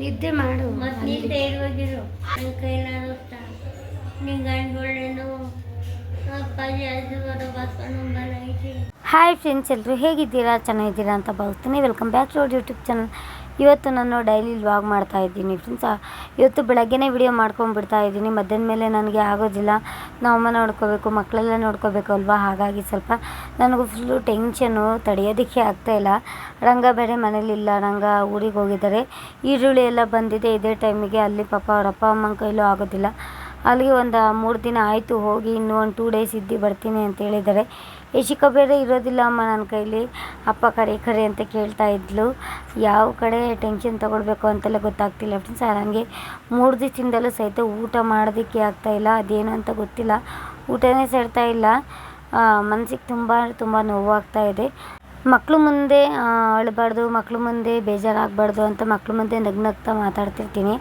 ನಿದ್ದೆ ಮಾಡು. ಮತ್ತೆ ನೀ ಧೈರ್ಯವಾಗಿರು ನನ್ನ ಕೈಲಾಗುತ್ತ ನಿನ್ನ ಗಂಡುಗಳೇನು ಅಪ್ಪಾಜಿ ಅದು ಬರೋ ಬಸ್ಕೊಂಡು ಹಾಯ್ ಫ್ರೆಂಡ್ಸ್ ಎಲ್ಲರೂ ಹೇಗಿದ್ದೀರಾ? ಚೆನ್ನಾಗಿದ್ದೀರಾ ಅಂತ ಭಾವಿಸ್ತೀನಿ. Welcome back to our YouTube channel ಇವತ್ತು ನಾನು ಡೈಲಿ ವ್ಲಾಗ್ ಮಾಡ್ತಾ ಇದ್ದೀನಿ ಫ್ರೆಂಡ್ಸ್ ಇವತ್ತು ಬೆಳಗ್ಗೆನೇ ವಿಡಿಯೋ ಮಾಡ್ಕೊಂಡ್ಬಿಡ್ತಾ ಇದ್ದೀನಿ. ಮಧ್ಯಾಹ್ನ ಮೇಲೆ ನನಗೆ ಆಗೋದಿಲ್ಲ. ನಮ್ಮಮ್ಮ ನೋಡ್ಕೋಬೇಕು, ಮಕ್ಕಳೆಲ್ಲ ನೋಡ್ಕೋಬೇಕು ಅಲ್ವಾ? ಹಾಗಾಗಿ ಸ್ವಲ್ಪ ನನಗೂ ಫುಲ್ಲು ಟೆನ್ಷನು ತಡೆಯೋದಕ್ಕೆ ಆಗ್ತಾಯಿಲ್ಲ ರಂಗ ಬೇರೆ ಮನೇಲಿಲ್ಲ ರಂಗ ಊರಿಗೆ ಹೋಗಿದ್ದಾರೆ. ಈರುಳ್ಳಿ ಎಲ್ಲ ಬಂದಿದೆ. ಇದೇ ಟೈಮಿಗೆ ಅಲ್ಲಿ ಪಾಪ ಅವ್ರ ಅಪ್ಪ, ಅಮ್ಮನ ಕೈಲೂ ಆಗೋದಿಲ್ಲ. ಅಲ್ಲಿಗೆ ಒಂದು ಮೂರು ದಿನ ಆಯಿತು. ಹೋಗಿ ಇನ್ನೂ ಒಂದು ಟೂ ಡೇಸ್ ಇದ್ದು ಬರ್ತೀನಿ ಅಂತ ಹೇಳಿದ್ದಾರೆ. ಯಶಿಕ ಬೇರೆ ಇರೋದಿಲ್ಲ ಅಮ್ಮ ನನ್ನ ಕೈಲಿ. ಅಪ್ಪ ಕರೆ ಕರೆ ಅಂತ ಕೇಳ್ತಾ ಇದ್ಲು. ಯಾವ ಕಡೆ ಟೆನ್ಷನ್ ತೊಗೊಳ್ಬೇಕು ಅಂತೆಲ್ಲ ಗೊತ್ತಾಗ್ತಿಲ್ಲ. ಫ್ರೆಂಡ್ಸ್ ನನಗೆ ಮೂರು ದಿವಸದಿಂದಲೂ ಸಹಿತ ಊಟ ಮಾಡೋದಕ್ಕೆ ಆಗ್ತಾಯಿಲ್ಲ ಅದೇನು ಅಂತ ಗೊತ್ತಿಲ್ಲ. ಊಟನೇ ಸೇರ್ತಾ ಇಲ್ಲ. ಮನಸ್ಸಿಗೆ ತುಂಬ ತುಂಬ ನೋವಾಗ್ತಾ ಇದೆ. ಮಕ್ಳು ಮುಂದೆ ಅಳಬಾರ್ದು ಮಕ್ಕಳು ಮುಂದೆ ಬೇಜಾರಾಗಬಾರ್ದು ಅಂತ ಮಕ್ಕಳು ಮುಂದೆ ನಗ್ನಗ್ತಾ ಮಾತಾಡ್ತಿರ್ತೀನಿ.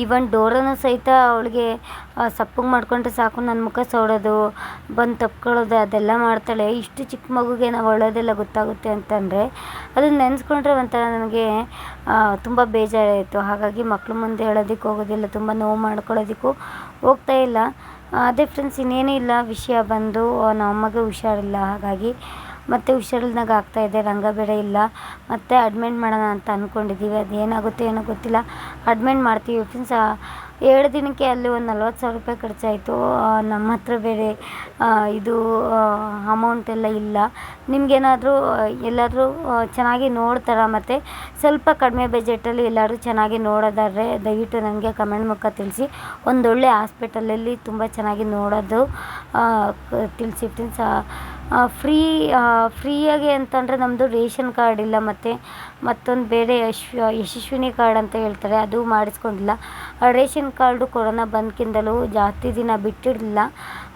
ಈವನ್ ಡೋರನ್ನು ಸಹಿತ ಅವಳಿಗೆ ಸಪ್ಪಗೆ ಮಾಡ್ಕೊಂಡ್ರೆ ಸಾಕು ನನ್ನ ಮುಖ ಸೋಡೋದು ಬಂದು ತಪ್ಕೊಳ್ಳೋದು, ಅದೆಲ್ಲ ಮಾಡ್ತಾಳೆ. ಇಷ್ಟು ಚಿಕ್ಕ ಮಗುಗೆ ನಾವು ಅಳೋದೆಲ್ಲ ಗೊತ್ತಾಗುತ್ತೆ ಅಂತಂದರೆ ಅದನ್ನ ನೆನೆಸ್ಕೊಂಡ್ರೆ ಒಂಥರ ನನಗೆ ತುಂಬ ಬೇಜಾರಾಯಿತು. ಹಾಗಾಗಿ ಮಕ್ಳು ಮುಂದೆ ಹೇಳೋದಕ್ಕೆ ಹೋಗೋದಿಲ್ಲ, ತುಂಬ ನೋವು ಮಾಡ್ಕೊಳ್ಳೋದಕ್ಕೂ ಹೋಗ್ತಾ ಇಲ್ಲ. ಅದೇ ಫ್ರೆಂಡ್ಸ್ ಇನ್ನೇನೂ ಇಲ್ಲ. ವಿಷಯ ಬಂದು ನಮ್ಮ ಮಗ ಹುಷಾರಿಲ್ಲ. ಹಾಗಾಗಿ ಮತ್ತು ಹುಷಾರಿಲ್ದಂಗ ಆಗ್ತಾಯಿದೆ ರಂಗ ಬೇರೆ ಇಲ್ಲ. ಮತ್ತು ಅಡ್ಮಿಂಟ್ ಮಾಡೋಣ ಅಂತ ಅಂದ್ಕೊಂಡಿದ್ದೀವಿ ಅದು ಏನಾಗುತ್ತೋ ಏನೋ ಗೊತ್ತಿಲ್ಲ. ಅಡ್ಮಿಂಟ್ ಮಾಡ್ತೀವಿ. ಫ್ರೆಂಡ್ಸ್ ಏಳು ದಿನಕ್ಕೆ ಅಲ್ಲಿ ಒಂದು ನಲ್ವತ್ತು ಸಾವಿರ ರೂಪಾಯಿ ಖರ್ಚಾಯಿತು. ನಮ್ಮ ಹತ್ರ ಬೇರೆ ಇದು ಅಮೌಂಟ್ ಎಲ್ಲ ಇಲ್ಲ. ನಿಮಗೇನಾದರೂ ಎಲ್ಲಾದರೂ ಚೆನ್ನಾಗಿ ನೋಡ್ತಾರಾ ಮತ್ತು ಸ್ವಲ್ಪ ಕಡಿಮೆ ಬಜೆಟಲ್ಲಿ ಎಲ್ಲಾದರೂ ಚೆನ್ನಾಗಿ ನೋಡೋದಾದ್ರೆ ದಯವಿಟ್ಟು ನನಗೆ ಕಮೆಂಟ್ ಮುಖ ತಿಳಿಸಿ. ಒಂದೊಳ್ಳೆ ಹಾಸ್ಪಿಟಲಲ್ಲಿ ತುಂಬ ಚೆನ್ನಾಗಿ ನೋಡೋದು ತಿಳಿಸಿ. ಫ್ರೆಂಡ್ಸ್ ಫ್ರೀ ಫ್ರೀಯಾಗಿ ಅಂತಂದರೆ ನಮ್ಮದು ರೇಷನ್ ಕಾರ್ಡ್ ಇಲ್ಲ ಮತ್ತು ಮತ್ತೊಂದು ಬೇರೆ ಯಶ್, ಯಶಸ್ವಿನಿ ಕಾರ್ಡ್ ಅಂತ ಹೇಳ್ತಾರೆ, ಅದು ಮಾಡಿಸ್ಕೊಂಡಿಲ್ಲ. ರೇಷನ್ ಕಾರ್ಡು ಕೊರೋನ ಬಂದ್ಕಿಂದಲೂ ಜಾಸ್ತಿ ದಿನ ಬಿಟ್ಟಿರಲಿಲ್ಲ.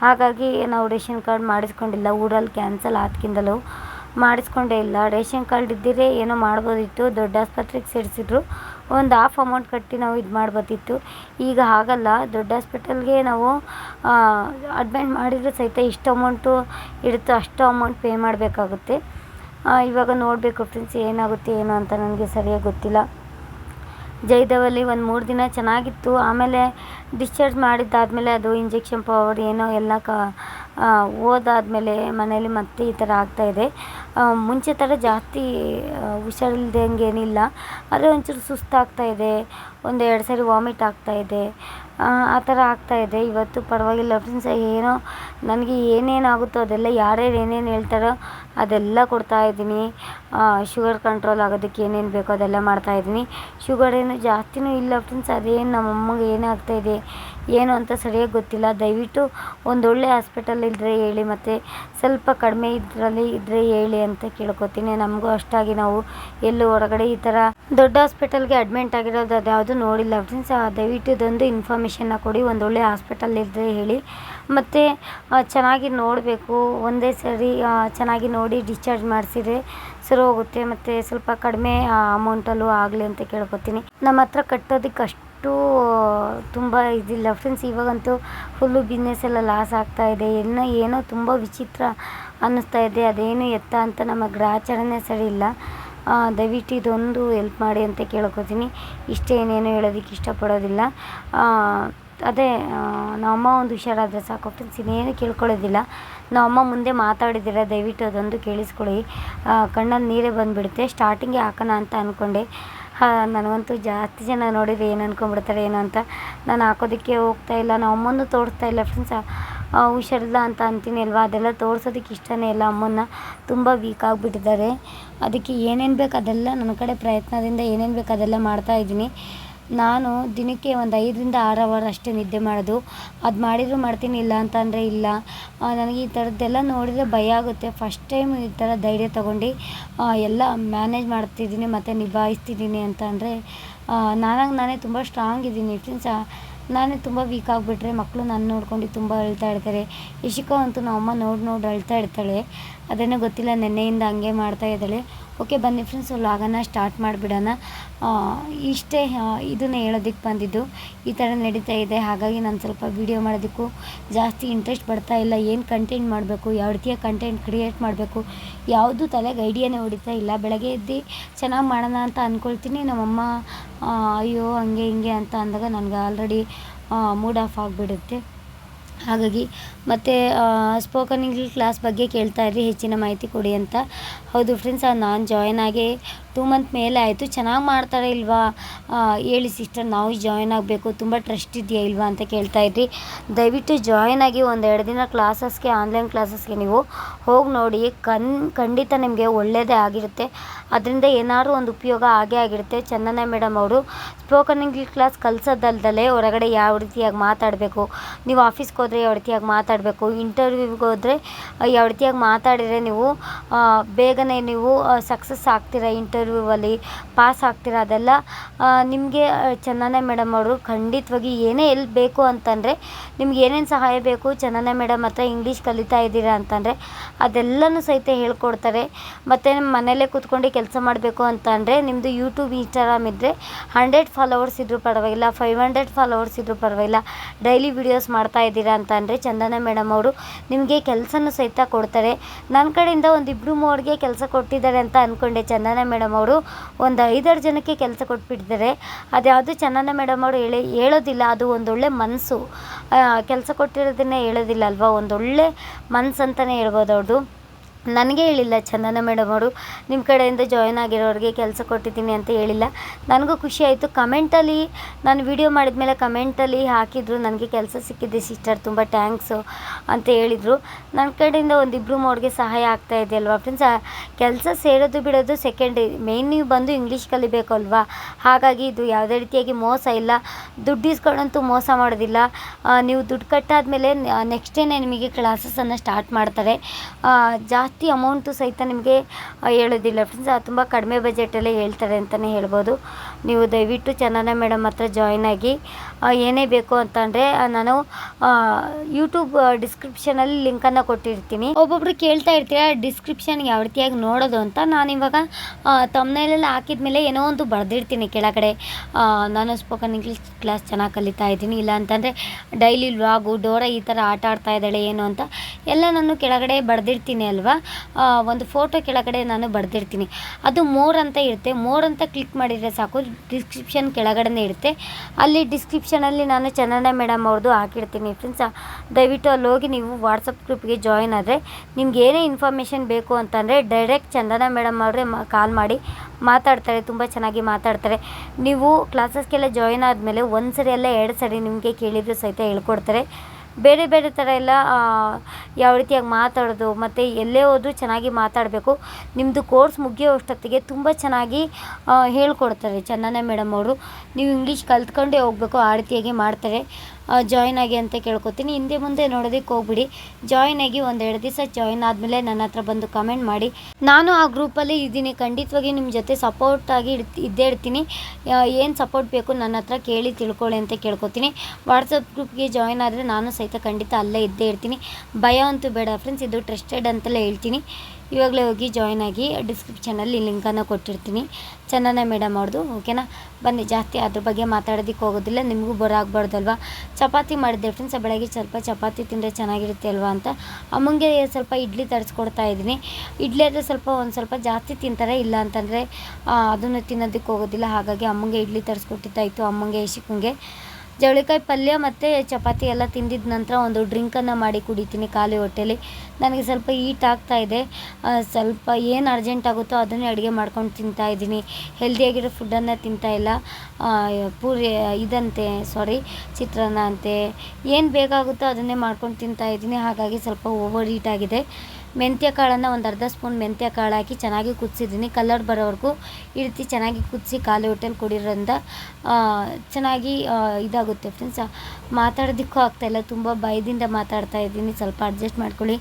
ಹಾಗಾಗಿ ನಾವು ರೇಷನ್ ಕಾರ್ಡ್ ಮಾಡಿಸ್ಕೊಂಡಿಲ್ಲ, ಊರಲ್ಲಿ ಕ್ಯಾನ್ಸಲ್ ಆದ್ಕಿಂದಲೂ ಮಾಡಿಸ್ಕೊಂಡೇ ಇಲ್ಲ. ರೇಷನ್ ಕಾರ್ಡ್ ಇದ್ದಿದ್ರೆ ಏನೋ ಮಾಡ್ಬೋದಿತ್ತು. ದೊಡ್ಡ ಆಸ್ಪತ್ರೆಗೆ ಸೇರಿಸಿದ್ರು. ಒಂದು ಹಾಫ್ ಅಮೌಂಟ್ ಕಟ್ಟಿ ನಾವು ಇದು ಮಾಡ್ಬೋದಿತ್ತು. ಈಗ ಹಾಗಲ್ಲ. ದೊಡ್ಡ ಹಾಸ್ಪಿಟಲ್ಗೆ ನಾವು ಅಡ್ಮಿಟ್ ಮಾಡಿದರೆ ಸಹಿತ ಇಷ್ಟು ಅಮೌಂಟು ಇಡುತ್ತೆ ಅಷ್ಟು ಅಮೌಂಟ್ ಪೇ ಮಾಡಬೇಕಾಗುತ್ತೆ. ಇವಾಗ ನೋಡಬೇಕು ಫ್ರೆಂಡ್ಸ್ ಏನಾಗುತ್ತೆ, ಏನು ಅಂತ ನನಗೆ ಸರಿಯಾಗಿ ಗೊತ್ತಿಲ್ಲ. ಜೈದವಲ್ಲಿ ಒಂದು ಮೂರು ದಿನ ಚೆನ್ನಾಗಿತ್ತು. ಆಮೇಲೆ ಡಿಸ್ಚಾರ್ಜ್ ಮಾಡಿದ್ದಾದಮೇಲೆ ಅದು ಇಂಜೆಕ್ಷನ್ ಪವರ್ ಏನೋ ಎಲ್ಲ ಕ ಹೋದಾದ್ಮೇಲೆ ಮನೇಲಿ ಮತ್ತೆ ಈ ಥರ ಆಗ್ತಾಯಿದೆ ಮುಂಚೆ ಥರ ಜಾಸ್ತಿ ಹುಷಾರಿಲ್ದಂಗೆ ಏನಿಲ್ಲ ಆದರೆ ಒಂಚೂರು ಸುಸ್ತಾಗ್ತಾಯಿದೆ ಒಂದು ಎರಡು ಸರಿ ವಾಮಿಟ್ ಆಗ್ತಾಯಿದೆ ಆ ಥರ ಆಗ್ತಾಯಿದೆ ಇವತ್ತು ಪರವಾಗಿಲ್ಲ. ಫ್ರೆಂಡ್ಸ್, ಏನೋ ನನಗೆ ಏನೇನಾಗುತ್ತೋ ಅದೆಲ್ಲ ಯಾರ್ಯಾರು ಏನೇನು ಹೇಳ್ತಾರೋ ಅದೆಲ್ಲ ಕೊಡ್ತಾ ಇದ್ದೀನಿ. ಶುಗರ್ ಕಂಟ್ರೋಲ್ ಆಗೋದಕ್ಕೆ ಏನೇನು ಬೇಕೋ ಅದೆಲ್ಲ ಮಾಡ್ತಾಯಿದ್ದೀನಿ ಶುಗರ್ ಏನು ಜಾಸ್ತಿನೂ ಇಲ್ಲ ಫ್ರೆಂಡ್ಸ್. ಅದೇನು ನಮ್ಮ ಅಮ್ಮಗೆ ಏನಾಗ್ತಾಯಿದೆ ಏನು ಅಂತ ಸರಿಯಾಗಿ ಗೊತ್ತಿಲ್ಲ. ದಯವಿಟ್ಟು ಒಂದೊಳ್ಳೆ ಹಾಸ್ಪಿಟಲ್ ಇದ್ದರೆ ಹೇಳಿ ಮತ್ತು ಸ್ವಲ್ಪ ಕಡಿಮೆ ಇದರಲ್ಲಿ ಇದ್ದರೆ ಹೇಳಿ ಅಂತ ಕೇಳ್ಕೊತೀನಿ. ನಮಗೂ ಅಷ್ಟಾಗಿ ನಾವು ಎಲ್ಲೂ ಹೊರಗಡೆ ಈ ಥರ ದೊಡ್ಡ ಹಾಸ್ಪಿಟಲ್ಗೆ ಅಡ್ಮಿಂಟ್ ಆಗಿರೋದು ಅದು ಯಾವುದು ನೋಡಿಲ್ಲ. ಫ್ರೆಂಡ್ಸ್ ದಯವಿಟ್ಟು ಇದೊಂದು ಇನ್ಫಾರ್ಮೇಷನ್ನ ಕೊಡಿ, ಒಂದೊಳ್ಳೆ ಹಾಸ್ಪಿಟಲ್ ಇದ್ದರೆ ಹೇಳಿ. ಮತ್ತು ಚೆನ್ನಾಗಿ ನೋಡಬೇಕು. ಒಂದೇ ಸರಿ ಚೆನ್ನಾಗಿ ನೋಡಿ ಡಿಸ್ಚಾರ್ಜ್ ಮಾಡಿಸಿದ್ರೆ ಸರಿ ಹೋಗುತ್ತೆ. ಮತ್ತು ಸ್ವಲ್ಪ ಕಡಿಮೆ ಅಮೌಂಟಲ್ಲೂ ಆಗಲಿ ಅಂತ ಕೇಳ್ಕೊತೀನಿ. ನಮ್ಮ ಹತ್ರ ಕಟ್ಟೋದಕ್ಕೆ ಅಷ್ಟು ತುಂಬ ಇದಿಲ್ಲ. ಫ್ರೆಂಡ್ಸ್, ಇವಾಗಂತೂ ಫುಲ್ಲು ಬಿಸ್ನೆಸ್ ಎಲ್ಲ ಲಾಸ್ ಆಗ್ತಾ ಇದೆ. ಏನೋ ಏನೋ ತುಂಬ ವಿಚಿತ್ರ ಅನ್ನಿಸ್ತಾ ಇದೆ. ಅದೇನು ಎತ್ತ ಅಂತ ನಮ್ಮ ಗ್ರಾಚಾರನೇ ಸರಿ ಇಲ್ಲ. ದಯವಿಟ್ಟು ಇದೊಂದು ಹೆಲ್ಪ್ ಮಾಡಿ ಅಂತ ಕೇಳ್ಕೊತೀನಿ. ಇಷ್ಟೇ ಏನೇನು ಹೇಳೋದಕ್ಕೆ ಇಷ್ಟಪಡೋದಿಲ್ಲ. ಅದೇ ನಮ್ಮಮ್ಮ ಒಂದು ಹುಷಾರಾದರೆ ಸಾಕು ಫ್ರೆಂಡ್ಸ್ ಇನ್ನೇನು ಕೇಳ್ಕೊಳ್ಳೋದಿಲ್ಲ. ನಮ್ಮಮ್ಮ ಮುಂದೆ ಮಾತಾಡಿದ್ದೀರ ದಯವಿಟ್ಟು ಅದೊಂದು ಕೇಳಿಸ್ಕೊಳ್ಳಿ. ಕಣ್ಣಲ್ಲಿ ನೀರೇ ಬಂದುಬಿಡುತ್ತೆ. ಸ್ಟಾರ್ಟಿಂಗೇ ಹಾಕೋಣ ಅಂತ ಅಂದ್ಕೊಂಡೆ ನನಗಂತೂ ಜಾಸ್ತಿ ಜನ ನೋಡಿದ್ರೆ ಏನು ಅಂದ್ಕೊಂಬಿಡ್ತಾರೆ ಏನೋ ಅಂತ ನಾನು ಹಾಕೋದಕ್ಕೆ ಹೋಗ್ತಾ ಇಲ್ಲ. ನಮ್ಮ ಅಮ್ಮನೂ ತೋರಿಸ್ತಾ ಇಲ್ಲ ಫ್ರೆಂಡ್ಸ್ ಹುಷಾರಿಲ್ಲ ಅಂತ ಅಂತೀನಿ ಅಲ್ವಾ ಅದೆಲ್ಲ ತೋರ್ಸೋದಕ್ಕೆ ಇಷ್ಟನೇ ಇಲ್ಲ. ಅಮ್ಮನ್ನ ತುಂಬ ವೀಕ್ ಆಗಿಬಿಟ್ಟಿದ್ದಾರೆ. ಅದಕ್ಕೆ ಏನೇನು ಬೇಕು ಅದೆಲ್ಲ ನನ್ನ ಕಡೆ ಪ್ರಯತ್ನದಿಂದ ಏನೇನು ಬೇಕು ಅದೆಲ್ಲ ಮಾಡ್ತಾಯಿದ್ದೀನಿ ನಾನು ದಿನಕ್ಕೆ ಒಂದು ಐದರಿಂದ ಆರು ಅವರ್ ಅಷ್ಟೇ ನಿದ್ದೆ ಮಾಡೋದು. ಅದು ಮಾಡಿದರೂ ಮಾಡ್ತೀನಿ, ಇಲ್ಲ ಅಂತಂದರೆ ಇಲ್ಲ. ನನಗೆ ಈ ಥರದ್ದೆಲ್ಲ ನೋಡಿದರೆ ಭಯ ಆಗುತ್ತೆ. ಫಸ್ಟ್ ಟೈಮ್ ಈ ಥರ ಧೈರ್ಯ ತೊಗೊಂಡು ಎಲ್ಲ ಮ್ಯಾನೇಜ್ ಮಾಡ್ತಿದ್ದೀನಿ ಮತ್ತು ನಿಭಾಯಿಸ್ತಿದ್ದೀನಿ ಅಂತ ಅಂದರೆ ನಾನಾಗಿ ನಾನೇ ತುಂಬ ಸ್ಟ್ರಾಂಗ್ ಇದ್ದೀನಿ. ಫ್ರೆಂಡ್ಸ್ ನಾನೇ ತುಂಬ ವೀಕ್ ಆಗಿಬಿಟ್ರೆ ಮಕ್ಕಳು ನನ್ನ ನೋಡ್ಕೊಂಡು ತುಂಬ ಅಳ್ತಾ ಇರ್ತಾರೆ. ಯಶಿಕಾ ಅಂತೂ ನಮ್ಮಮ್ಮ ನೋಡಿ ನೋಡಿ ಅಳ್ತಾ ಇರ್ತಾಳೆ. ಅದೇನೋ ಗೊತ್ತಿಲ್ಲ, ನೆನ್ನೆಯಿಂದ ಹಂಗೆ ಮಾಡ್ತಾ ಇದ್ದಾಳೆ. ಓಕೆ, ಬನ್ನಿ ಫ್ರೆಂಡ್ಸ್ ವ್ಲಾಗನ್ನು ಸ್ಟಾರ್ಟ್ ಮಾಡಿಬಿಡೋಣ. ಇಷ್ಟೇ ಇದನ್ನು ಹೇಳೋದಕ್ಕೆ ಬಂದಿದ್ದು. ಈ ಥರ ನಡೀತಾ ಇದೆ. ಹಾಗಾಗಿ ನಾನು ಸ್ವಲ್ಪ ವೀಡಿಯೋ ಮಾಡೋದಕ್ಕೂ ಜಾಸ್ತಿ ಇಂಟ್ರೆಸ್ಟ್ ಬರ್ತಾ ಇಲ್ಲ. ಏನು ಕಂಟೆಂಟ್ ಮಾಡಬೇಕು, ಯಾವ ರೀತಿಯ ಕಂಟೆಂಟ್ ಕ್ರಿಯೇಟ್ ಮಾಡಬೇಕು, ಯಾವುದು ತಲೆಗೆ ಐಡಿಯಾನೇ ಹೊಡಿತಾ ಇಲ್ಲ. ಬೆಳಗ್ಗೆ ಎದ್ದು ಚೆನ್ನಾಗಿ ಮಾಡೋಣ ಅಂತ ಅಂದ್ಕೊಳ್ತೀನಿ ನಮ್ಮಮ್ಮ ಅಯ್ಯೋ, ಹಂಗೆ, ಹಿಂಗೆ ಅಂತ ಅಂದಾಗ ನನಗೆ ಆಲ್ರೆಡಿ ಮೂಡ್ ಆಫ್ ಆಗಿಬಿಡುತ್ತೆ. ಹಾಗಾಗಿ ಮತ್ತು ಸ್ಪೋಕನ್ ಇಂಗ್ಲೀಷ್ ಕ್ಲಾಸ್ ಬಗ್ಗೆ ಕೇಳ್ತಾ ಇರ್ರಿ, ಹೆಚ್ಚಿನ ಮಾಹಿತಿ ಕೊಡಿ ಅಂತ. ಹೌದು ಫ್ರೆಂಡ್ಸ್ ನಾನು ಜಾಯ್ನ್ ಆಗಿ ಟೂ ಮಂತ್ ಮೇಲೆ ಆಯಿತು. ಚೆನ್ನಾಗಿ ಮಾಡ್ತಾರೆ ಇಲ್ವಾ? ಹೇಳಿ ಸಿಸ್ಟರ್ ನಾವು ಜಾಯ್ನ್ ಆಗಬೇಕು. ತುಂಬ ಟ್ರಸ್ಟ್ ಇದೆಯಾ ಇಲ್ವಾ ಅಂತ ಕೇಳ್ತಾ ಇದ್ರಿ ದಯವಿಟ್ಟು ಜಾಯ್ನ್ ಆಗಿ ಒಂದೆರಡು ದಿನ ಕ್ಲಾಸಸ್ಗೆ ಆನ್ಲೈನ್ ಕ್ಲಾಸಸ್ಗೆ ನೀವು ಹೋಗಿ ನೋಡಿ. ಕನ್ ಖಂಡಿತ ನಿಮಗೆ ಒಳ್ಳೆಯದೇ ಆಗಿರುತ್ತೆ. ಅದರಿಂದ ಏನಾದ್ರು ಒಂದು ಉಪಯೋಗ ಆಗೇ ಆಗಿರುತ್ತೆ. ಚಂದನ ಮೇಡಮ್ ಅವರು ಸ್ಪೋಕನ್ ಇಂಗ್ಲೀಷ್ ಕ್ಲಾಸ್ ಕಲಿಸೋದಲ್ದಲೆ ಹೊರಗಡೆ ಯಾವ ರೀತಿಯಾಗಿ ಮಾತಾಡಬೇಕು, ನೀವು ಆಫೀಸ್ಗೆ ಹೋದರೆ ಯಾವ ರೀತಿಯಾಗಿ ಮಾತಾಡಬೇಕು ಇಂಟರ್ವ್ಯೂಗೆ ಹೋದರೆ ಯಾವ ರೀತಿಯಾಗಿ ಮಾತಾಡಿದರೆ ನೀವು ಬೇಗನೆ ನೀವು ಸಕ್ಸಸ್ ಆಗ್ತೀರಾ ಇಂಟರ್ವ್ಯೂವಲ್ಲಿ ಪಾಸ್ ಆಗ್ತೀರಾ ಅದೆಲ್ಲ ನಿಮಗೆ ಚಂದನ ಮೇಡಮ್ ಅವರು ಖಂಡಿತವಾಗಿ ಏನೇ ಎಲ್ಲಿ ಬೇಕು ಅಂತಂದರೆ, ನಿಮ್ಗೆ ಏನೇನು ಸಹಾಯ ಬೇಕು ಚಂದನ ಮೇಡಮ್ ಹತ್ರ ಇಂಗ್ಲೀಷ್ ಕಲಿತಾ ಇದ್ದೀರಾ ಅಂತಂದರೆ ಅದೆಲ್ಲನೂ ಸಹಿತ ಹೇಳ್ಕೊಡ್ತಾರೆ. ಮತ್ತು ಮನೇಲೇ ಕೂತ್ಕೊಂಡು ಕೆಲಸ ಮಾಡಬೇಕು ಅಂತ ಅಂದರೆ ನಿಮ್ಮದು ಯೂಟ್ಯೂಬ್ ಇನ್ಸ್ಟಾಗ್ರಾಮ್ ಇದ್ದರೆ ಹಂಡ್ರೆಡ್ ಫಾಲೋವರ್ಸ್ ಇದ್ದರೂ ಪರವಾಗಿಲ್ಲ ಫೈವ್ ಹಂಡ್ರೆಡ್ ಫಾಲೋವರ್ಸ್ ಇದ್ದರೂ ಪರವಾಗಿಲ್ಲ ಡೈಲಿ ವೀಡಿಯೋಸ್ ಮಾಡ್ತಾ ಇದ್ದೀರಾ ಅಂತ ಅಂದರೆ ಚಂದನ ಮೇಡಮ್ ಅವರು ನಿಮಗೆ ಕೆಲಸನೂ ಸಹಿತ ಕೊಡ್ತಾರೆ. ನನ್ನ ಕಡೆಯಿಂದ ಒಂದು ಇಬ್ಬರು ಮೂವರಿಗೆ ಕೆಲಸ ಕೊಟ್ಟಿದ್ದಾರೆ ಅಂತ ಅಂದ್ಕೊಂಡೆ ಚಂದನ ಮೇಡಮ್ ಅವರು. ಒಂದು ಐದಾರು ಜನಕ್ಕೆ ಕೆಲಸ ಕೊಟ್ಬಿಟ್ಟಿದ್ದಾರೆ. ಅದ್ಯಾವುದು ಚಂದನ ಮೇಡಮ್ ಅವರು ಹೇಳಿ, ಹೇಳೋದಿಲ್ಲ, ಅದು ಒಂದೊಳ್ಳೆ ಮನಸ್ಸು ಕೆಲಸ ಕೊಟ್ಟಿರೋದನ್ನೇ ಹೇಳೋದಿಲ್ಲ ಅಲ್ವಾ? ಒಂದೊಳ್ಳೆ ಮನ್ಸು ಅಂತಲೇ ಹೇಳ್ಬೋದು ಅವ್ರದ್ದು ನನಗೆ ಹೇಳಿಲ್ಲ ಚಂದನ ಮೇಡಮ್ ಅವರು. ನಿಮ್ಮ ಕಡೆಯಿಂದ ಜಾಯ್ನ್ ಆಗಿರೋರಿಗೆ ಕೆಲಸ ಕೊಟ್ಟಿದ್ದೀನಿ ಅಂತ ಹೇಳಿಲ್ಲ. ನನಗೂ ಖುಷಿ ಆಯಿತು. ಕಮೆಂಟಲ್ಲಿ ನಾನು ವಿಡಿಯೋ ಮಾಡಿದ್ಮೇಲೆ ಕಮೆಂಟಲ್ಲಿ ಹಾಕಿದ್ರು ನನಗೆ ಕೆಲಸ ಸಿಕ್ಕಿದೆ ಸಿಸ್ಟರ್ ತುಂಬ ಟ್ಯಾಂಕ್ಸು ಅಂತ ಹೇಳಿದರು. ನನ್ನ ಕಡೆಯಿಂದ ಒಂದಿಬ್ಬರು ಮೋಡ್ಗೆ ಸಹಾಯ ಆಗ್ತಾ ಇದೆ ಅಲ್ವಾ ಫ್ರೆಂಡ್ಸ್ ಕೆಲಸ ಸೇರೋದು ಬಿಡೋದು ಸೆಕೆಂಡ್ ಮೇಯ್ನ್ ನೀವು ಬಂದು ಇಂಗ್ಲೀಷ್ ಕಲಿಬೇಕು ಅಲ್ವಾ? ಹಾಗಾಗಿ ಇದು ಯಾವುದೇ ರೀತಿಯಾಗಿ ಮೋಸ ಇಲ್ಲ. ದುಡ್ಡು ಇಸ್ಕೊಂಡಂತೂ ಮೋಸ ಮಾಡೋದಿಲ್ಲ. ನೀವು ದುಡ್ಡು ಕಟ್ಟಾದಮೇಲೆ ನೆಕ್ಸ್ಟ್ ಡೇನೇ ನಿಮಗೆ ಕ್ಲಾಸಸನ್ನು ಸ್ಟಾರ್ಟ್ ಮಾಡ್ತಾರೆ. ಆ, ಜಾಸ್ತಿ ಅಮೌಂಟು ಸಹಿತ ನಿಮಗೆ ಹೇಳೋದಿಲ್ಲ ಫ್ರೆಂಡ್ಸ್ ತುಂಬ ಕಡಿಮೆ ಬಜೆಟಲ್ಲೇ ಹೇಳ್ತಾರೆ ಅಂತಲೇ ಹೇಳ್ಬೋದು. ನೀವು ದಯವಿಟ್ಟು ಚಂದನ ಮೇಡಮ್ ಹತ್ರ ಜಾಯ್ನ್ ಆಗಿ ಏನೇ ಬೇಕು ಅಂತಂದರೆ ನಾನು ಯೂಟ್ಯೂಬ್ ಡಿಸ್ಕ್ರಿಪ್ಷನಲ್ಲಿ ಲಿಂಕನ್ನು ಕೊಟ್ಟಿರ್ತೀನಿ. ಒಬ್ಬೊಬ್ರು ಕೇಳ್ತಾ ಇರ್ತೀರ ಡಿಸ್ಕ್ರಿಪ್ಷನ್ ಯಾವ ರೀತಿಯಾಗಿ ನೋಡೋದು ಅಂತ. ನಾನು ಇವಾಗ ತಮ್ಮನೇಲೆಲ್ಲ ಹಾಕಿದ್ಮೇಲೆ ಏನೋ ಒಂದು ಬರೆದಿರ್ತೀನಿ ಕೆಳಗಡೆ. ನಾನು ಸ್ಪೋಕನ್ ಇಂಗ್ಲೀಷ್ ಕ್ಲಾಸ್ ಚೆನ್ನಾಗಿ ಕಲಿತಾ ಇದ್ದೀನಿ. ಇಲ್ಲ ಅಂತಂದರೆ ಡೈಲಿ ವ್ಲಾಗು ಡೋರ ಈ ಥರ ಆಟ ಆಡ್ತಾ ಇದ್ದಾಳೆ, ಏನು ಅಂತ. ಎಲ್ಲ ನಾನು ಕೆಳಗಡೆ ಬರೆದಿರ್ತೀನಿ ಅಲ್ವಾ? ಒಂದು ಫೋಟೋ ಕೆಳಗಡೆ ನಾನು ಬರೆದಿರ್ತೀನಿ. ಅದು ಮೋರ್ ಅಂತ ಇರುತ್ತೆ. ಮೋರ್ ಅಂತ ಕ್ಲಿಕ್ ಮಾಡಿದರೆ ಸಾಕು. ಡಿಸ್ಕ್ರಿಪ್ಷನ್ ಕೆಳಗಡೆನೇ ಇರುತ್ತೆ. ಅಲ್ಲಿ ಡಿಸ್ಕ್ರಿಪ್ಷನಲ್ಲಿ ನಾನು ಚಂದನ ಮೇಡಮ್ ಅವ್ರದ್ದು ಹಾಕಿರ್ತೀನಿ ಫ್ರೆಂಡ್ಸ್ ದಯವಿಟ್ಟು ಅಲ್ಲಿ ಹೋಗಿ ನೀವು ವಾಟ್ಸಪ್ ಗ್ರೂಪ್ಗೆ ಜಾಯಿನ್ ಆದರೆ ನಿಮ್ಗೆ ಏನೇ ಇನ್ಫಾರ್ಮೇಷನ್ ಬೇಕು ಅಂತಂದರೆ ಡೈರೆಕ್ಟ್ ಚಂದನ ಮೇಡಮ್ ಅವರೇ ಕಾಲ್ ಮಾಡಿ ಮಾತಾಡ್ತಾರೆ. ತುಂಬ ಚೆನ್ನಾಗಿ ಮಾತಾಡ್ತಾರೆ. ನೀವು ಕ್ಲಾಸಸ್ಗೆಲ್ಲ ಜಾಯಿನ್ ಆದಮೇಲೆ ಒಂದು ಸರಿ ಅಲ್ಲ ಎರಡು ಸರಿ ನಿಮಗೆ ಕೇಳಿದರೂ ಸಹಿತ ಹೇಳ್ಕೊಡ್ತಾರೆ. ಬೇರೆ ಬೇರೆ ಥರ ಎಲ್ಲ ಯಾವ ರೀತಿಯಾಗಿ ಮಾತಾಡೋದು, ಮತ್ತು ಎಲ್ಲೇ ಹೋದ್ರು ಚೆನ್ನಾಗಿ ಮಾತಾಡಬೇಕು. ನಿಮ್ಮದು ಕೋರ್ಸ್ ಮುಗಿಯೋ ಅಷ್ಟೊತ್ತಿಗೆ ತುಂಬ ಚೆನ್ನಾಗಿ ಹೇಳಿಕೊಡ್ತಾರೆ ಹೇಳ್ಕೊಡ್ತಾರೆ ಚಂದನ ಮೇಡಮ್ ಅವರು. ನೀವು ಇಂಗ್ಲೀಷ್ ಕಲ್ತ್ಕೊಂಡೇ ಹೋಗ್ಬೇಕು, ಆ ರೀತಿಯಾಗಿ ಮಾಡ್ತಾರೆ. ಜಾಯ್ನ್ ಆಗಿ ಅಂತ ಕೇಳ್ಕೊತೀನಿ. ಹಿಂದೆ ಮುಂದೆ ನೋಡೋದಕ್ಕೆ ಹೋಗ್ಬಿಡಿ. ಜಾಯ್ನ್ ಆಗಿ ಒಂದೆರಡು ದಿವಸ ಜಾಯ್ನ್ ಆದಮೇಲೆ ನನ್ನ ಹತ್ರ ಬಂದು ಕಮೆಂಟ್ ಮಾಡಿ. ನಾನು ಆ ಗ್ರೂಪಲ್ಲಿ ಇದ್ದೀನಿ. ಖಂಡಿತವಾಗಿ ನಿಮ್ಮ ಜೊತೆ ಸಪೋರ್ಟಾಗಿ ಇಡ್, ಇದ್ದೇ ಇರ್ತೀನಿ. ಏನು ಸಪೋರ್ಟ್ ಬೇಕು ನನ್ನ ಹತ್ರ ಕೇಳಿ ತಿಳ್ಕೊಳ್ಳಿ ಅಂತ ಕೇಳ್ಕೊತೀನಿ. ವಾಟ್ಸಪ್ ಗ್ರೂಪ್ಗೆ ಜಾಯ್ನ್ ಆದರೆ ನಾನು ಸಹಿತ ಖಂಡಿತ ಅಲ್ಲೇ ಇದ್ದೇ ಇರ್ತೀನಿ. ಭಯ ಅಂತೂ ಬೇಡ ಫ್ರೆಂಡ್ಸ್ ಇದು ಟ್ರಸ್ಟೆಡ್ ಅಂತಲೇ ಹೇಳ್ತೀನಿ. ಇವಾಗಲೇ ಹೋಗಿ ಜಾಯ್ನ್ ಆಗಿ ಡಿಸ್ಕ್ರಿಪ್ಷನಲ್ಲಿ ಲಿಂಕನ್ನು ಕೊಟ್ಟಿರ್ತೀನಿ. ಚೆನ್ನಾನ ಮೇಡಮ್ ಅವ್ರದ್ದು ಓಕೆನಾ ಬನ್ನಿ, ಜಾಸ್ತಿ ಅದ್ರ ಬಗ್ಗೆ ಮಾತಾಡೋದಕ್ಕೆ ಹೋಗೋದಿಲ್ಲ, ನಿಮಗೂ ಬರಾಗಬಾರ್ದಲ್ವಾ ಚಪಾತಿ ಮಾಡಿದ್ದೆ ಫ್ರೆಂಡ್ಸ್ ಬೆಳಗ್ಗೆ ಸ್ವಲ್ಪ ಚಪಾತಿ ತಿಂದರೆ ಚೆನ್ನಾಗಿರುತ್ತೆ ಅಲ್ವಾ ಅಂತ. ಅಮ್ಮಂಗೆ ಸ್ವಲ್ಪ ಇಡ್ಲಿ ತರಿಸ್ಕೊಡ್ತಾ ಇದ್ದೀನಿ. ಇಡ್ಲಿ ಆದರೆ ಸ್ವಲ್ಪ ಒಂದು ಸ್ವಲ್ಪ ಜಾಸ್ತಿ ತಿಂತಾರೆ, ಇಲ್ಲ ಅಂತಂದರೆ ಅದನ್ನು ತಿನ್ನೋದಕ್ಕೆ ಹೋಗೋದಿಲ್ಲ. ಹಾಗಾಗಿ ಅಮ್ಮಂಗೆ ಇಡ್ಲಿ ತರಿಸ್ಕೊಟ್ಟಿದ್ದಾಯಿತು, ಅಮ್ಮಂಗೆ ಯಶಿಕಂಗೆ ಜವಳಿಕಾಯಿ ಪಲ್ಯ ಮತ್ತು ಚಪಾತಿ ಎಲ್ಲ ತಿಂದಿದ ನಂತರ ಒಂದು ಡ್ರಿಂಕನ್ನು ಮಾಡಿ ಕುಡಿತೀನಿ ಖಾಲಿ ಹೊಟ್ಟೆಲಿ. ನನಗೆ ಸ್ವಲ್ಪ ಈಟ್ ಆಗ್ತಾ ಇದೆ. ಸ್ವಲ್ಪ ಏನು ಅರ್ಜೆಂಟ್ ಆಗುತ್ತೋ ಅದನ್ನೇ ಅಡುಗೆ ಮಾಡ್ಕೊಂಡು ತಿಂತಾ ಇದ್ದೀನಿ. ಹೆಲ್ದಿಯಾಗಿರೋ ಫುಡ್ಡನ್ನು ತಿಂತಾ ಇಲ್ಲ. ಪೂರಿ, ಇದಂತೆ ಸಾರಿ ಚಿತ್ರಾನ್ನ ಅಂತೆ. ಏನು ಬೇಕಾಗುತ್ತೋ ಅದನ್ನೇ ಮಾಡ್ಕೊಂಡು ತಿಂತಾ ಇದ್ದೀನಿ. ಹಾಗಾಗಿ ಸ್ವಲ್ಪ ಓವರ್ ಈಟ್ ಆಗಿದೆ. ಮೆಂತ್ಯ ಕಾಳನ್ನು ಒಂದು ಅರ್ಧ ಸ್ಪೂನ್ ಮೆಂತ್ಯ ಕಾಳು ಹಾಕಿ ಚೆನ್ನಾಗಿ ಕುದಿಸಿದ್ದೀನಿ. ಕಲರ್ ಬರೋವರೆಗೂ ಈ ರೀತಿ ಚೆನ್ನಾಗಿ ಕುದಿಸಿ ಖಾಲಿ ಹೊಟ್ಟೆಲಿ ಕುಡಿಯೋದ್ರಿಂದ ಚೆನ್ನಾಗಿ ಇದಾಗುತ್ತೆ ಫ್ರೆಂಡ್ಸ್ ಮಾತಾಡೋದಕ್ಕೂ ಆಗ್ತಾಯಿಲ್ಲ ತುಂಬ ಭಯದಿಂದ ಮಾತಾಡ್ತಾ ಇದ್ದೀನಿ. ಸ್ವಲ್ಪ ಅಡ್ಜಸ್ಟ್ ಮಾಡ್ಕೊಳ್ಳಿ.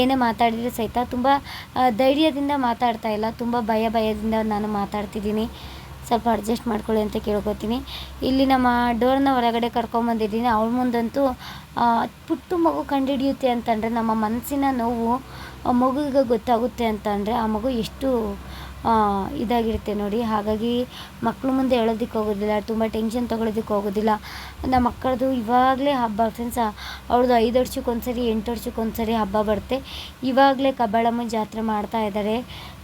ಏನೇ ಮಾತಾಡಿದರೆ ಸಹಿತ ತುಂಬ ಧೈರ್ಯದಿಂದ ಮಾತಾಡ್ತಾ ಇಲ್ಲ. ತುಂಬ ಭಯ ಭಯದಿಂದ ನಾನು ಮಾತಾಡ್ತಿದ್ದೀನಿ. ಸ್ವಲ್ಪ ಅಡ್ಜಸ್ಟ್ ಮಾಡ್ಕೊಳ್ಳಿ ಅಂತ ಕೇಳ್ಕೊತೀನಿ. ಇಲ್ಲಿ ನಮ್ಮ ಡೋರ್ನ ಹೊರಗಡೆ ಕರ್ಕೊಂಬಂದಿದ್ದೀನಿ ಅವಳ ಮುಂದಂತೂ ಪುಟ್ಟು ಮಗು ಕಂಡುಹಿಡಿಯುತ್ತೆ ಅಂತಂದರೆ ನಮ್ಮ ಮನಸ್ಸಿನ ನೋವು ಆ ಮಗುವಿಗೆ ಗೊತ್ತಾಗುತ್ತೆ ಅಂತಂದರೆ ಆ ಮಗು ಎಷ್ಟು ಇದಾಗಿರುತ್ತೆ ನೋಡಿ. ಹಾಗಾಗಿ ಮಕ್ಕಳು ಮುಂದೆ ಹೇಳೋದಕ್ಕೆ ಹೋಗೋದಿಲ್ಲ, ತುಂಬ ಟೆನ್ಷನ್ ತೊಗೊಳೋದಕ್ಕೆ ಹೋಗೋದಿಲ್ಲ. ನಮ್ಮ ಮಕ್ಕಳದು ಇವಾಗಲೇ ಹಬ್ಬ ಫ್ರೆಂಡ್ಸ್ ಅವ್ರದ್ದು ಐದು ವರ್ಷಕ್ಕೆ ಒಂದ್ಸರಿ ಎಂಟು ವರ್ಷಕ್ಕೆ ಒಂದ್ಸರಿ ಹಬ್ಬ ಬರುತ್ತೆ. ಇವಾಗಲೇ ಕಬ್ಬಾಳಮ್ಮ ಜಾತ್ರೆ ಮಾಡ್ತಾ ಇದ್ದಾರೆ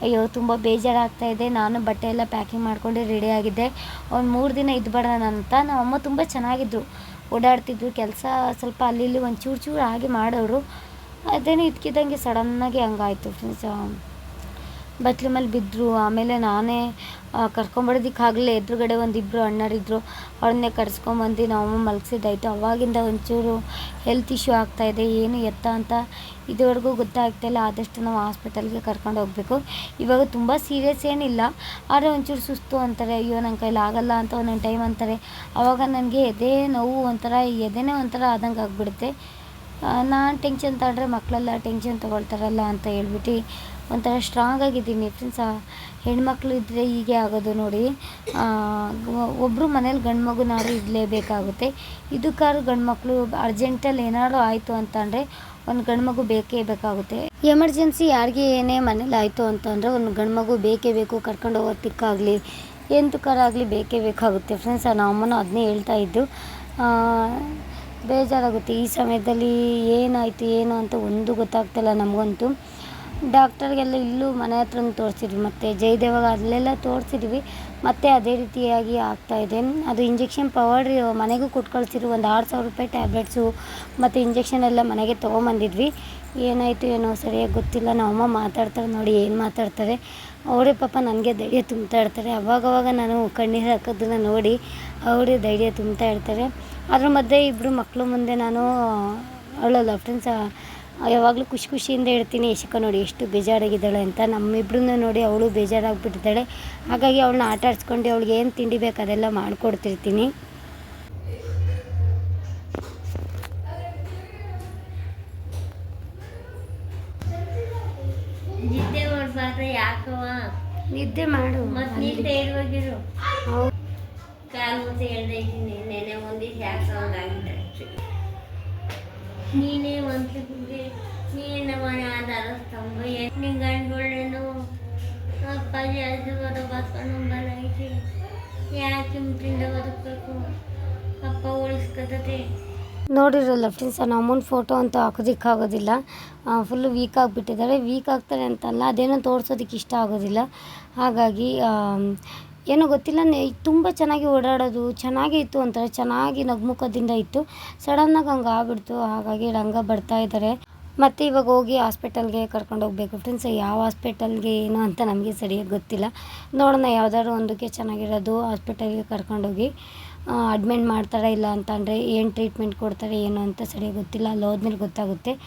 ಅಯ್ಯೋ, ತುಂಬ ಬೇಜಾರಾಗ್ತಾ ಇದೆ. ನಾನು ಬಟ್ಟೆ ಎಲ್ಲ ಪ್ಯಾಕಿಂಗ್ ಮಾಡ್ಕೊಂಡು ರೆಡಿ ಆಗಿದ್ದೆ. ಒಂದು ಮೂರು ದಿನ ಇದ್ಬಿಡೋಣ ಅಂತ. ನಮ್ಮಮ್ಮ ತುಂಬ ಚೆನ್ನಾಗಿದ್ರು. ಓಡಾಡ್ತಿದ್ರು. ಕೆಲಸ ಸ್ವಲ್ಪ ಅಲ್ಲಿ ಇಲ್ಲಿ ಒಂದು ಚೂರು ಚೂರು ಹಾಗೆ ಮಾಡೋರು. ಅದೇನು ಇದ್ಕಿದ್ದಂಗೆ ಸಡನ್ನಾಗಿ ಹಂಗಾಯಿತು ಫ್ರೆಂಡ್ಸ್ ಬಟ್ಲು ಮೇಲೆ ಬಿದ್ದರು ಆಮೇಲೆ ನಾನೇ ಕರ್ಕೊಂಬರೋದಕ್ಕೆ ಎದುರುಗಡೆ ಎದುರುಗಡೆ ಒಂದಿಬ್ಬರು ಅಣ್ಣರಿದ್ದರು ಅವ್ರನ್ನೇ ಕರ್ಸ್ಕೊಂಬಂದು ನಾವು ಮಲಗಿಸಿದ್ದಾಯ್ತು. ಅವಾಗಿಂದ ಒಂಚೂರು ಹೆಲ್ತ್ ಇಶ್ಯೂ ಆಗ್ತಾಯಿದೆ ಏನು ಎತ್ತ ಅಂತ ಇದುವರೆಗೂ ಗೊತ್ತಾಗ್ತಾಯಿಲ್ಲ ಆದಷ್ಟು ನಾವು ಹಾಸ್ಪಿಟಲ್ಗೆ ಕರ್ಕೊಂಡು ಹೋಗಬೇಕು. ಇವಾಗ ತುಂಬ ಸೀರಿಯಸ್ ಏನಿಲ್ಲ. ಆದರೆ ಒಂಚೂರು ಸುಸ್ತು ಅಂತಾರೆ. ಅಯ್ಯೋ ನನ್ನ ಕೈಲಿ ಆಗಲ್ಲ ಅಂತ ಒಂದೊಂದು ಟೈಮ್ ಅಂತಾರೆ. ಆವಾಗ ನನಗೆ ಎದೆ ನೋವು ಒಂಥರ, ಎದೆನೇ ಒಂಥರ ಆದಂಗೆ ಆಗಿಬಿಡುತ್ತೆ ನಾನು ಟೆನ್ಷನ್ ತಗೊಂಡ್ರೆ ಮಕ್ಕಳೆಲ್ಲ ಟೆನ್ಷನ್ ತೊಗೊಳ್ತಾರಲ್ಲ ಅಂತ ಹೇಳ್ಬಿಟ್ಟು ಒಂಥರ ಸ್ಟ್ರಾಂಗ್ ಆಗಿದ್ದೀನಿ. ಫ್ರೆಂಡ್ಸ್ ಹೆಣ್ಮಕ್ಳು ಇದ್ದರೆ ಹೀಗೆ ಆಗೋದು ನೋಡಿ. ಒಬ್ಬರು ಮನೇಲಿ ಗಂಡು ಮಗುನಾದ್ರು ಇರಲೇಬೇಕಾಗುತ್ತೆ. ಇದಕ್ಕಾದ್ರು ಗಂಡು ಮಕ್ಕಳು ಅರ್ಜೆಂಟಲ್ಲಿ ಏನಾದ್ರು ಆಯಿತು ಅಂತಂದರೆ ಒಂದು ಗಂಡು ಮಗು ಬೇಕೇ ಬೇಕಾಗುತ್ತೆ. ಎಮರ್ಜೆನ್ಸಿ ಯಾರಿಗೆ ಏನೇ ಮನೇಲಿ ಆಯಿತು ಅಂತಂದರೆ ಒಂದು ಗಂಡು ಮಗು ಬೇಕೇ ಬೇಕು, ಕರ್ಕೊಂಡು ಹೋಗೋದಕ್ಕಾಗಲಿ ಎಂತಕ್ಕಾರಾಗಲಿ ಬೇಕೇ ಬೇಕಾಗುತ್ತೆ. ಫ್ರೆಂಡ್ಸ್ ನಮ್ಮ ಅಮ್ಮನೂ ಅದನ್ನೇ ಹೇಳ್ತಾ ಇದ್ದು. ಬೇಜಾರಾಗುತ್ತೆ. ಈ ಸಮಯದಲ್ಲಿ ಏನಾಯಿತು, ಏನು ಅಂತ ಒಂದು ಗೊತ್ತಾಗ್ತಿಲ್ಲ ನಮಗಂತೂ. ಡಾಕ್ಟರ್ಗೆಲ್ಲ ಇಲ್ಲೂ ಮನೆ ಹತ್ರನೂ ತೋರಿಸಿದ್ವಿ ಮತ್ತು, ಜಯದೇವಾಗ ಅಲ್ಲೆಲ್ಲ ತೋರಿಸಿದ್ವಿ. ಮತ್ತು ಅದೇ ರೀತಿಯಾಗಿ ಆಗ್ತಾಯಿದೆ ಅದು ಇಂಜೆಕ್ಷನ್ ಪವರ್ ಮನೆಗೂ ಕೊಟ್ಟು ಒಂದು ಆರು ಸಾವಿರ ರೂಪಾಯಿ ಟ್ಯಾಬ್ಲೆಟ್ಸು, ಮತ್ತು ಇಂಜೆಕ್ಷನ್ ಎಲ್ಲ ಮನೆಗೆ ತೊಗೊಂಬಂದಿದ್ವಿ. ಏನಾಯಿತು, ಏನೋ ಸರಿಯಾಗಿ ಗೊತ್ತಿಲ್ಲ. ನಮ್ಮಮ್ಮ ಮಾತಾಡ್ತಾರೆ ನೋಡಿ, ಏನು ಮಾತಾಡ್ತಾರೆ. ಅವರೇ ಪಾಪ ನನಗೆ ಧೈರ್ಯ ತುಂಬ್ತಾ ಇರ್ತಾರೆ. ಅವಾಗವಾಗ ನಾನು ಕಣ್ಣೀರು ಹಾಕೋದನ್ನ ನೋಡಿ ಅವರೇ ಧೈರ್ಯ ತುಂಬ್ತಾ ಇರ್ತಾರೆ. ಅದ್ರ ಮಧ್ಯೆ ಇಬ್ಬರು ಮಕ್ಕಳು ಮುಂದೆ ನಾನು ಅಳಲ್ಲ ಫ್ರೆಂಡ್ಸ್ ಯಾವಾಗಲೂ ಖುಷಿ ಖುಷಿಯಿಂದ ಹೇಳ್ತೀನಿ ಯಶಿಕ ನೋಡಿ ಎಷ್ಟು ಬೇಜಾರಾಗಿದ್ದಾಳೆ ಅಂತ. ನಮ್ಮಿಬ್ರನ್ನ ನೋಡಿ ಅವಳು ಬೇಜಾರಾಗ್ಬಿಟ್ಟಿದ್ದಾಳೆ. ಹಾಗಾಗಿ ಅವಳನ್ನ ಆಟ ಆಡಿಸ್ಕೊಂಡು ಅವಳಿಗೆ ಏನು ತಿಂಡಿ ಬೇಕು ಅದೆಲ್ಲ ಮಾಡಿಕೊಡ್ತಿರ್ತೀನಿ. ನಿದ್ದೆ ಮಾಡಬಾರ್ದು ಯಾಕವ ನಿದ್ದೆ ಮಾಡು. ಮತ್ತೆ ನಿದ್ದೆ ಇರುವಾಗಿರು ಕಾಲು ಮುಚ್ಚಿ ಹೇಳ್ದೆ ನೆನೆ ಒಂದಿವ್ಸ ಯಾಕೆ ಹಂಗಾಗಿದೆ ಅಷ್ಟೇ ನೀನೇ ಒಂದು ನೀನೇ ಮನೆ ಆಧಾರ ಸ್ತಂಭ ಎಣ್ಣೆ ಗಂಡುಗಳೇನು ಅಪ್ಪಾಜಿ ಬರೋ ಬಸ್ಕೊಂಡು ಐತಿ ಯಾಕೆ ಚಿಮ್ಟಿಂದ ಬದುಕಬೇಕು? ಅಪ್ಪ ಉಳಿಸ್ಕೊತತೆ. ನೋಡಿರಲ್ಲ ಫ್ರೆಂಡ್ಸ್ ನಮ್ಮ ಅಮ್ಮನ ಫೋಟೋ ಅಂತೂ ಹಾಕೋದಕ್ಕಾಗೋದಿಲ್ಲ. ಫುಲ್ಲು ವೀಕ್ ಆಗಿಬಿಟ್ಟಿದ್ದಾರೆ ವೀಕ್ ಆಗ್ತಾರೆ ಅಂತಲ್ಲ, ಅದೇನೋ ತೋರಿಸೋದಕ್ಕೆ ಇಷ್ಟ ಆಗೋದಿಲ್ಲ. ಹಾಗಾಗಿ ಏನೋ ಗೊತ್ತಿಲ್ಲ, ನೆ- ತುಂಬ ಚೆನ್ನಾಗಿ ಓಡಾಡೋದು, ಚೆನ್ನಾಗೇ ಇತ್ತು ಒಂಥರ ಚೆನ್ನಾಗಿ ನಗ್ಮುಖದಿಂದ ಇತ್ತು. ಸಡನ್ನಾಗಿ ಹಂಗೆ ಆಗ್ಬಿಡ್ತು. ಹಾಗಾಗಿ ರಂಗ ಬರ್ತಾ ಇದ್ದಾರೆ. ಮತ್ತು ಇವಾಗ ಹೋಗಿ ಹಾಸ್ಪಿಟಲ್ಗೆ ಕರ್ಕೊಂಡು ಹೋಗ್ಬೇಕು. ಫ್ರೆಂಡ್ಸ್ ಯಾವ ಹಾಸ್ಪಿಟಲ್ಗೆ ಏನು ಅಂತ ನಮಗೆ ಸರಿಯಾಗಿ ಗೊತ್ತಿಲ್ಲ. ನೋಡೋಣ, ಯಾವ್ದಾದ್ರು ಒಂದಕ್ಕೆ ಚೆನ್ನಾಗಿರೋದು ಹಾಸ್ಪಿಟಲ್ಗೆ ಕರ್ಕೊಂಡೋಗಿ ಅಡ್ಮಿಟ್ ಮಾಡ್ತಾರೆ ಇಲ್ಲ ಅಂತಂದರೆ ಏನು ಟ್ರೀಟ್ಮೆಂಟ್ ಕೊಡ್ತಾರೆ, ಏನು ಅಂತ ಸರಿಯಾಗಿ ಗೊತ್ತಿಲ್ಲ. ಅಲ್ಲಿ ಹೋದ್ಮೇಲೆ ಗೊತ್ತಾಗುತ್ತೆ.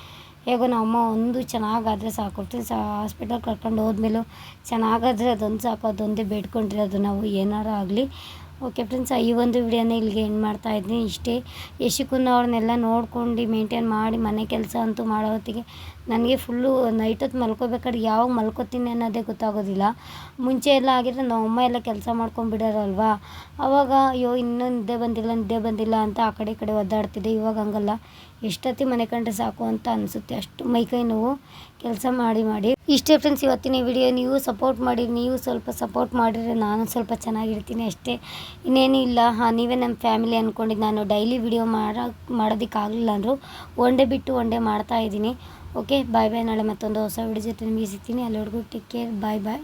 ಹೇಗೋ ನಮ್ಮ ಒಂದು ಚೆನ್ನಾಗಾದರೆ ಸಾಕು. ಸಾ ಹಾಸ್ಪಿಟಲ್ ಕರ್ಕೊಂಡು ಹೋದ್ಮೇಲೂ ಚೆನ್ನಾಗಾದರೆ ಅದೊಂದು ಸಾಕು, ಅದೊಂದೇ ಬೇಡ್ಕೊಂಡಿರೋದು ನಾವು, ಏನಾರು ಆಗಲಿ. ಓಕೆ ಫ್ರೆಂಡ್ಸ್ ಈ ಒಂದು ವಿಡಿಯೋನ ಇಲ್ಲಿಗೆ ಎಂಡ್ ಮಾಡ್ತಾ ಇದ್ದೀನಿ. ಇಷ್ಟೇ ಯಶಿಕುನ್ನ ಅವ್ರನ್ನೆಲ್ಲ ನೋಡ್ಕೊಂಡು ಮೇಂಟೈನ್ ಮಾಡಿ ಮನೆ ಕೆಲಸ ಅಂತೂ ಮಾಡೋ ಹೊತ್ತಿಗೆ ನನಗೆ ಫುಲ್ಲು ನೈಟ್ ಹೊತ್ತು ಮಲ್ಕೋಬೇಕಾದ್ರೆ ಯಾವಾಗ ಮಲ್ಕೋತೀನಿ ಅನ್ನೋದೇ ಗೊತ್ತಾಗೋದಿಲ್ಲ. ಮುಂಚೆ ಎಲ್ಲ ಆಗಿದ್ರೆ ನಮ್ಮ ಅಮ್ಮ ಎಲ್ಲ ಕೆಲಸ ಮಾಡ್ಕೊಂಡ್ಬಿಡೋರಲ್ವಾ ಅವಾಗ, ಅಯ್ಯೋ, ಇನ್ನೂ ನಿದ್ದೆ ಬಂದಿಲ್ಲ ನಿದ್ದೆ ಬಂದಿಲ್ಲ ಅಂತ ಆ ಕಡೆ ಈ ಕಡೆ ಒದ್ದಾಡ್ತಿದ್ದೆ. ಇವಾಗ ಹಂಗಲ್ಲ. ಎಷ್ಟೊತ್ತಿ ಮನೆ ಕಂಡ್ರೆ ಸಾಕು ಅಂತ ಅನಿಸುತ್ತೆ. ಅಷ್ಟು ಮೈಕೈ ನೋವು ಕೆಲಸ ಮಾಡಿ ಮಾಡಿ. ಇಷ್ಟೇ ಫ್ರೆಂಡ್ಸ್ ಇವತ್ತಿನ ವಿಡಿಯೋ ನೀವು ಸಪೋರ್ಟ್ ಮಾಡಿ, ನೀವು ಸ್ವಲ್ಪ ಸಪೋರ್ಟ್ ಮಾಡಿದರೆ ನಾನು ಸ್ವಲ್ಪ ಚೆನ್ನಾಗಿರ್ತೀನಿ ಅಷ್ಟೇ. ಇನ್ನೇನು ಇಲ್ಲ. ಹಾಂ, ನೀವೇ ನಮ್ಮ ಫ್ಯಾಮಿಲಿ ಅಂದ್ಕೊಂಡಿದ್ದು ನಾನು ಡೈಲಿ ವಿಡಿಯೋ ಮಾಡೋ, ಮಾಡೋದಕ್ಕಾಗಲಿಲ್ಲ ಅಂದರು. ಒನ್ ಡೇ ಬಿಟ್ಟು ಒನ್ ಡೇ ಮಾಡ್ತಾ ಇದ್ದೀನಿ. ಓಕೆ ಬಾಯ್ ಬಾಯ್ ನಾಳೆ ಮತ್ತೊಂದು ಹೊಸ ವಿಡಿಯೋ ಜೊತೆ ನಿಮಗೆ ಸಿಗ್ತೀನಿ. ಅಲ್ಲಿವರೆಗೂ ಟೇಕ್ ಕೇರ್ ಬಾಯ್ ಬಾಯ್